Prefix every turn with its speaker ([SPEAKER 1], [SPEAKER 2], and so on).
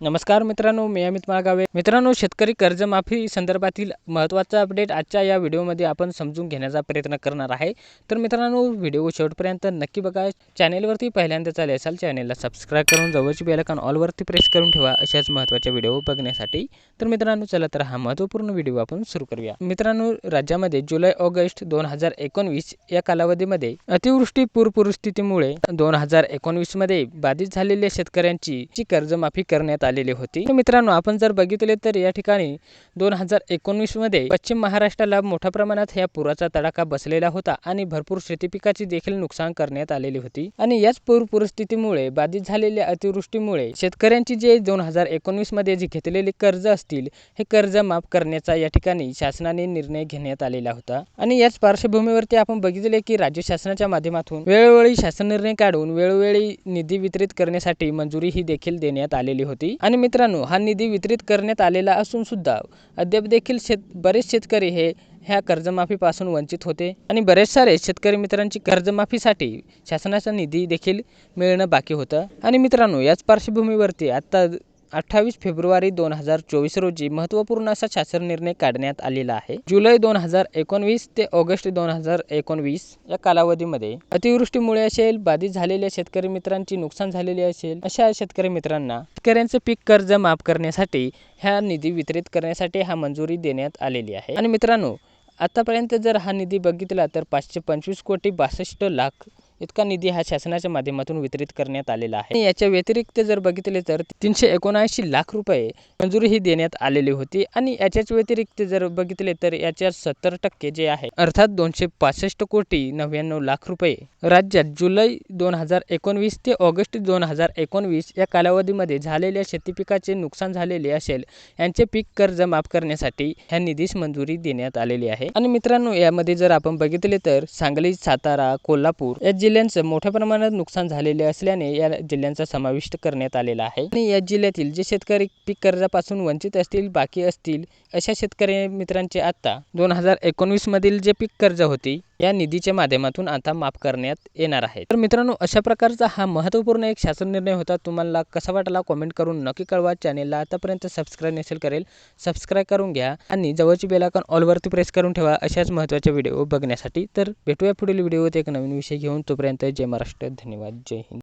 [SPEAKER 1] नमस्कार मित्रांनो मी अमित माळगावे मित्रांनो शेतकरी कर्जमाफी संदर्भातील महत्त्वाचा अपडेट आजच्या या व्हिडिओमध्ये आपण समजून घेण्याचा प्रयत्न करणार आहे. तर मित्रांनो व्हिडिओ शेवटपर्यंत नक्की बघा. चॅनेलवरती पहिल्यांदा चालेल असाल चॅनेलला सबस्क्राईब करून जवळची बेलकॉन ऑलवरती प्रेस करून ठेवा अशाच महत्त्वाच्या व्हिडिओ बघण्यासाठी. तर मित्रांनो चला तर हा महत्त्वपूर्ण व्हिडिओ आपण सुरू करूया. मित्रांनो राज्यामध्ये जुलै ऑगस्ट दोन हजार एकोणवीस या कालावधीमध्ये अतिवृष्टी पूर परिस्थितीमुळे दोन हजार एकोणवीसमध्ये बाधित झालेल्या शेतकऱ्यांची कर्जमाफी करण्यात आलेली होती. मित्रांनो आपण जर बघितले तर या ठिकाणी दोन हजार एकोणवीसमध्ये पश्चिम महाराष्ट्राला मोठ्या प्रमाणात या पुराचा तडाखा बसलेला होता आणि भरपूर शेती पिकाची देखील नुकसान करण्यात आलेली होती. आणि याच पूर परिस्थितीमुळे बाधित झालेल्या अतिवृष्टीमुळे शेतकऱ्यांची जे दोन हजार एकोणवीसमध्ये जे घेतलेले कर्ज असतील हे कर्ज माफ करण्याचा या ठिकाणी शासनाने निर्णय घेण्यात आलेला होता. आणि याच पार्श्वभूमीवरती आपण बघितले की राज्य शासनाच्या माध्यमातून वेळोवेळी शासन निर्णय काढून वेळोवेळी निधी वितरित करण्यासाठी मंजुरी ही देखील देण्यात आलेली होती. आणि मित्रांनो हा निधी वितरित करण्यात आलेला असून सुद्धा अद्याप देखील शेत बरेच शेतकरी हे ह्या कर्जमाफीपासून वंचित होते आणि बरेच सारे शेतकरी मित्रांची कर्जमाफीसाठी शासनाचा निधी देखील मिळणं बाकी होतं. आणि मित्रांनो याच पार्श्वभूमीवरती आत्ता अठ्ठावीस फेब्रुवारी दोन हजार चोवीस रोजी महत्त्वपूर्ण असा शासन निर्णय काढण्यात आलेला आहे. जुलै दोन हजार एकोणवीस ते ऑगस्ट दोन हजार एकोणवीस या कालावधीमध्ये अतिवृष्टीमुळे असेल बाधित झालेल्या शेतकरी मित्रांची नुकसान झालेली असेल अशा शेतकरी मित्रांना शेतकऱ्यांचं पीक कर्ज माफ करण्यासाठी ह्या निधी वितरित करण्यासाठी हा मंजुरी देण्यात आलेली आहे. आणि मित्रांनो आतापर्यंत जर हा निधी बघितला तर पाचशे पंचवीस कोटी बासष्ट लाख इतका निधी हा शासनाच्या माध्यमातून वितरित करण्यात आलेला आहे. याच्या व्यतिरिक्त जर बघितले तर तीनशे एकोणऐंशी लाख रुपये मंजुरी ही देण्यात आलेली होती. आणि याच्याच व्यतिरिक्त जर बघितले तर याच्या सत्तर टक्के जे आहे अर्थात दोनशे पासष्ट कोटी नव्याण्णव लाख रुपये. राज्यात जुलै दोन हजार एकोणवीस ते ऑगस्ट दोन हजार एकोणवीस या कालावधीमध्ये झालेल्या शेती पिकाचे नुकसान झालेले असेल यांचे पीक कर्ज माफ करण्यासाठी ह्या निधीस मंजुरी देण्यात आलेली आहे. आणि मित्रांनो यामध्ये जर आपण बघितले तर सांगली सातारा कोल्हापूर या जिल्ह्यांचं मोठ्या प्रमाणात नुकसान झालेले असल्याने या जिल्ह्यांचा समाविष्ट करण्यात आलेला आहे. आणि या जिल्ह्यातील जे शेतकरी पीक कर्जापासून वंचित असतील बाकी असतील अशा शेतकरी मित्रांचे आता दोन हजार एकोणवीसमधील जे पीक कर्ज होती या निधीच्या माध्यमातून आता माफ करण्यात येणार आहे. तर मित्रांनो अशा प्रकारचा हा महत्त्वपूर्ण एक शासन निर्णय होता. तुम्हाला कसा वाटला कॉमेंट करून नक्की कळवा. चॅनेलला आतापर्यंत सबस्क्राईब नसेल करेल सबस्क्राईब करून घ्या आणि जवळची बेलाकॉन ऑलवरती प्रेस करून ठेवा अशाच महत्त्वाच्या व्हिडिओ बघण्यासाठी. तर भेटूया पुढील व्हिडिओत एक नवीन विषय घेऊन. तोपर्यंत जय महाराष्ट्र. धन्यवाद. जय हिंद.